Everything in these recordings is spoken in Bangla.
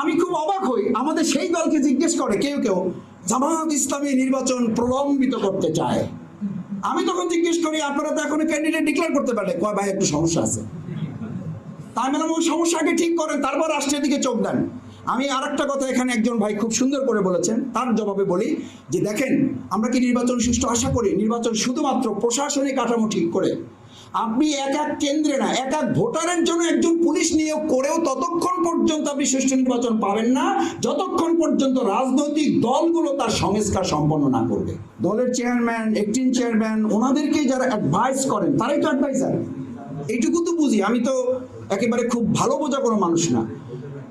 আমি খুব অবাক হই। আমাদের সেই দলকে জিজ্ঞেস করে কেউ কেউ, জামাত ইসলামী নির্বাচন প্রলম্বিত করতে চায়? আমি তখন জিজ্ঞেস করি, আপনারা তো এখনও ক্যান্ডিডেট ডিক্লেয়ার করতে পারে কয়, ভাই, একটু সমস্যা আছে। তাই বললাম ওই সমস্যাকে ঠিক করেন, তারপর রাষ্ট্রের দিকে চোখ দেন। আমি আর একটা কথা এখানে একজন ভাই খুব সুন্দর করে বলেছেন। তার জবাবে বলি যে, দেখেন, আমরা কি নির্বাচন সুষ্ঠু আশা করি? নির্বাচন শুধুমাত্র প্রশাসনিক কাঠামো ঠিক করে আপনি এক এক কেন্দ্রে না এক এক ভোটারের জন্য একজন পুলিশ নিয়োগ করেও ততক্ষণ পর্যন্ত আপনি সুষ্ঠু নির্বাচন পাবেন না যতক্ষণ পর্যন্ত রাজনৈতিক দলগুলো তার সংস্কার সম্পন্ন না করবে। দলের চেয়ারম্যান একটিন চেয়ারম্যান ওনাদেরকে যারা অ্যাডভাইস করেন তারাই তো অ্যাডভাইসার এইটুকু তো বুঝি আমি তো একেবারে খুব ভালো বোঝা কোনো মানুষ না।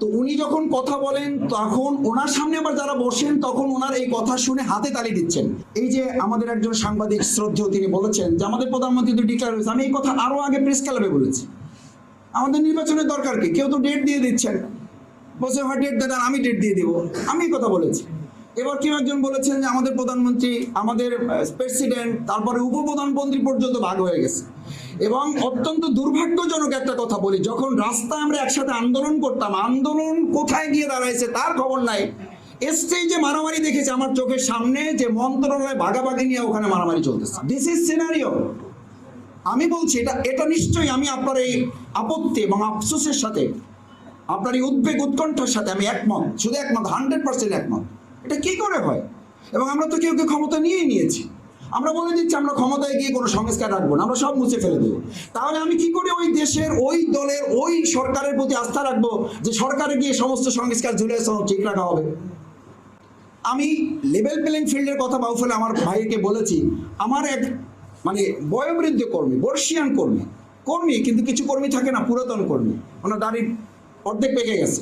তো উনি যখন কথা বলেন, তখন ওনার সামনে আবার যারা বসেন, তখন ওনার এই কথা শুনে হাতে তালি দিচ্ছেন। এই যে আমাদের একজন সাংবাদিক শ্রদ্ধেয় তিনি বলেছেন যে, আমাদের প্রধানমন্ত্রী তো ডিক্লেয়ার হয়েছে। আমি এই কথা আরও আগে প্রেস ক্লাবে বলেছি। আমাদের নির্বাচনের দরকার কি? কেউ তো ডেট দিয়ে দিচ্ছেন। বসে হয় ডেট দেন আমি ডেট দিয়ে দিব। আমি কথা বলেছি। এবার কেউ একজন বলেছেন যে, আমাদের প্রধানমন্ত্রী, আমাদের প্রেসিডেন্ট তারপরে উপপ্রধানমন্ত্রী পর্যন্ত ভাগ হয়ে গেছে। এবং অত্যন্ত দুর্ভাগ্যজনক একটা কথা বলি, যখন রাস্তায় আমরা একসাথে আন্দোলন করতাম, আন্দোলন কোথায় গিয়ে দাঁড়াইছে তার খবর নাই। স্টেজে মারামারি দেখেছি, আমার চোখের সামনে যে মন্ত্রণালয় ভাগাভাগি নিয়ে ওখানে মারামারি চলতেছে। দিস ইজ সিনারিও আমি বলছি, এটা এটা নিশ্চয়ই আমি আপনার এই আপত্তি এবং আফসোসের সাথে, আপনার এই উদ্বেগ, উৎকণ্ঠার সাথে আমি একমত, শুধু একমত হান্ড্রেড পার্সেন্ট একমত। এটা কি করে হয়? এবং আমরা তো কেউ কেউ ক্ষমতা নিয়েই নিয়েছি। আমরা বলে দিচ্ছি, আমরা ক্ষমতায় গিয়ে কোনো সংস্কার রাখব না, আমরা সব মুছে ফেলে দেবো। তাহলে আমি কি করে? ওই দেশের, ওই দলের, ওই সরকারের প্রতি আস্থা রাখব যে সরকারে গিয়ে সমস্ত সংস্কার জুড়ে ঠিক রাখা হবে। আমি লেভেল প্লেইং ফিল্ডের কথা বাউফলে আমার ভাইকে বলেছি, আমার এক মানে বয়োবৃদ্ধ কর্মী, বর্ষিয়ান কর্মী কর্মী কিন্তু কিছু কর্মী থাকে না, পুরাতন কর্মী, ওনার দাড়ির অর্ধেক পেকে গেছে।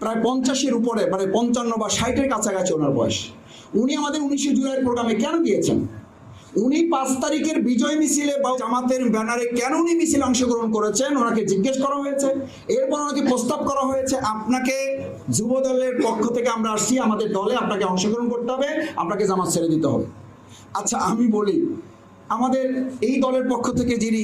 প্রায় পঞ্চাশের উপরে মানে পঞ্চান্ন বা ষাটের কাছাকাছি ওনার বয়স। উনি আমাদের উনিশে জুলাই প্রোগ্রামে কেন গিয়েছেন উনি পাঁচ তারিখের বিজয় মিছিলে বা জামাতের ব্যানারে কেন উনি মিছিলে অংশগ্রহণ করেছেন? ওনাকে জিজ্ঞেস করা হয়েছে। এরপর ওনাকে প্রস্তাব করা হয়েছে, আপনাকে যুব দলের পক্ষ থেকে আমরা আসছি, আমাদের দলে আপনাকে অংশগ্রহণ করতে হবে, আপনাকে জামাত ছেড়ে দিতে হবে। আচ্ছা আমি বলি, আমাদের এই দলের পক্ষ থেকে যিনি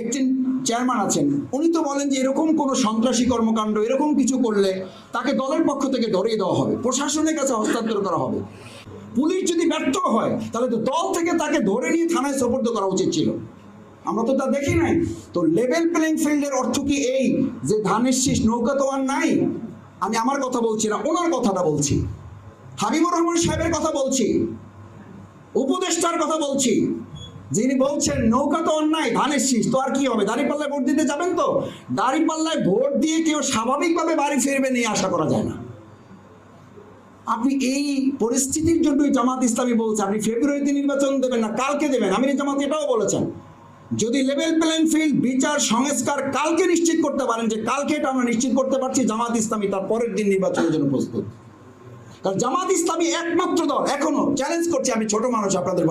একটি চেয়ারম্যান আছেন, উনি তো বলেন যে এরকম কোনো সন্ত্রাসী কর্মকাণ্ড, এরকম কিছু করলে তাকে দলের পক্ষ থেকে ধরিয়ে দেওয়া হবে, প্রশাসনের কাছে হস্তান্তর করা হবে। পুলিশ যদি ব্যর্থ হয়, তাহলে তো দল থেকে তাকে ধরে নিয়ে থানায় সোপর্দ করা উচিত ছিল। আমরা তো তা দেখি নাই। তো লেভেল প্লেইং ফিল্ডের অর্থ কি এই যে ধানের শীষ নৌকা তো আর নাই? আমি আমার কথা বলছি না, ওনার কথাটা বলছি। হাবিবুর রহমান সাহেবের কথা বলছি। উপদেষ্টার কথা বলছি। যিনি বলছেন, নৌকা তো অন্যায় ধানের শীষ, তো আর কি হবে? দাঁড়িপাল্লায় ভোট দিতে যাবেন তো? দাঁড়িপাল্লায় ভোট দিয়ে কেউ স্বাভাবিকভাবে বাড়ি ফিরবে নিয়ে আশা করা যায় না। আপনি এই পরিস্থিতির জন্যই জামাত ইসলামী বলছে, আপনি ফেব্রুয়ারিতে নির্বাচন দেবেন না, কালকে দেবেন। আমির জামাত এটাও বলেছেন। যদি লেভেল প্লেইং ফিল্ড বিচার, সংস্কার কালকে নিশ্চিত করতে পারেন যে কালকে এটা আমরা নিশ্চিত করতে পারছি, জামাত ইসলামী তার পরের দিন নির্বাচনের জন্য প্রস্তুত। কারণ জামাত ইসলামী একমাত্র দল, এখনও চ্যালেঞ্জ করছি আমি ছোট মানুষ আপনাদের